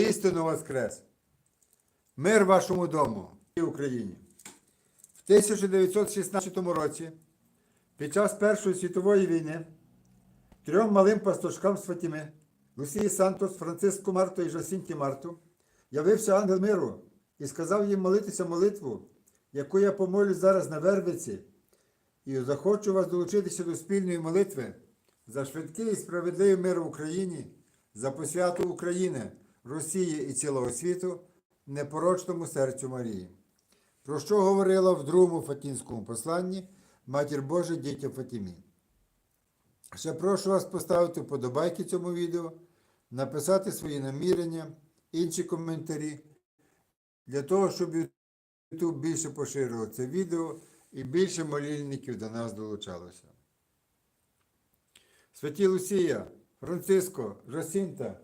істину воскрес. Мир вашому дому і Україні. В 1916 році, під час Першої світової війни, трьом малим пастушкам з Лусії Сантос, Франциску Марту і Жасінті Марту, явився ангел миру і сказав їм молитися молитву, яку я помолю зараз на Вербиці, і захочу вас долучитися до спільної молитви за швидкий і справедливий мир в Україні, за посвяту України, Росії і цілого світу, непорочному серцю Марії. Про що говорила в другому Фатінському посланні Матір Божа дітям Фатімі. Ще прошу вас поставити вподобайки цьому відео, написати свої намірення, інші коментарі, для того, щоб YouTube більше поширював це відео і більше молільників до нас долучалося. Святі Лусія, Франциско, Жасінта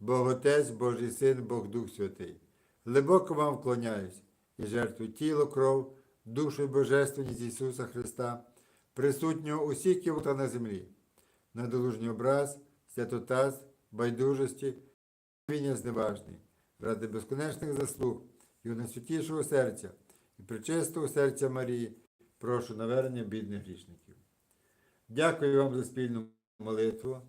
Бог Отець, Божий Син, Бог Дух Святий, глибоко вам вклоняюсь і жертву тіло, кров, душу і божественність Ісуса Христа, присутнього усіх ківота на землі, надолужній образ, святотаз, байдужості, віння зневажний, ради безконечних заслуг і найсвятішого серця і причистого серця Марії, прошу навернення бідних грішників. Дякую вам за спільну молитву.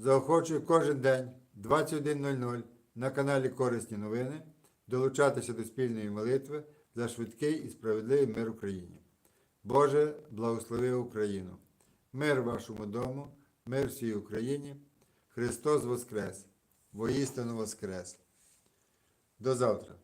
Заохочую кожен день 21.00 на каналі Корисні новини долучатися до спільної молитви за швидкий і справедливий мир Україні. Боже, благослови Україну! Мир вашому дому, мир всій Україні. Христос Воскрес! Воістину Воскрес! До завтра!